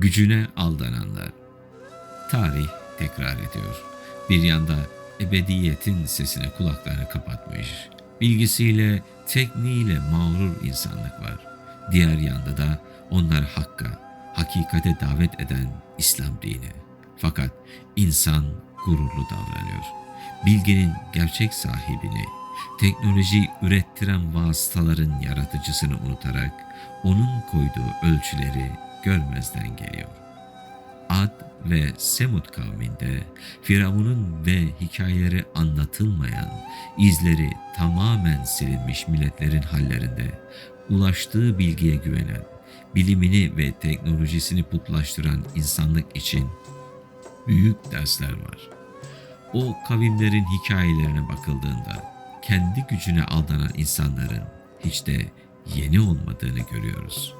gücüne aldananlar. Tarih tekrar ediyor. Bir yanda ebediyetin sesine kulaklarını kapatmış, bilgisiyle, tekniğiyle mağrur insanlık var. Diğer yanda da onlar hakka, hakikate davet eden İslam dini. Fakat insan gururlu davranıyor. Bilginin gerçek sahibini, teknolojiyi ürettiren vasıtaların yaratıcısını unutarak onun koyduğu ölçüleri görmezden geliyor. Ad ve Semud kavminde Firavun'un ve hikayeleri anlatılmayan, izleri tamamen silinmiş milletlerin hallerinde ulaştığı bilgiye güvenen, bilimini ve teknolojisini putlaştıran insanlık için büyük dersler var. O kavimlerin hikayelerine bakıldığında kendi gücüne aldanan insanların hiç de yeni olmadığını görüyoruz.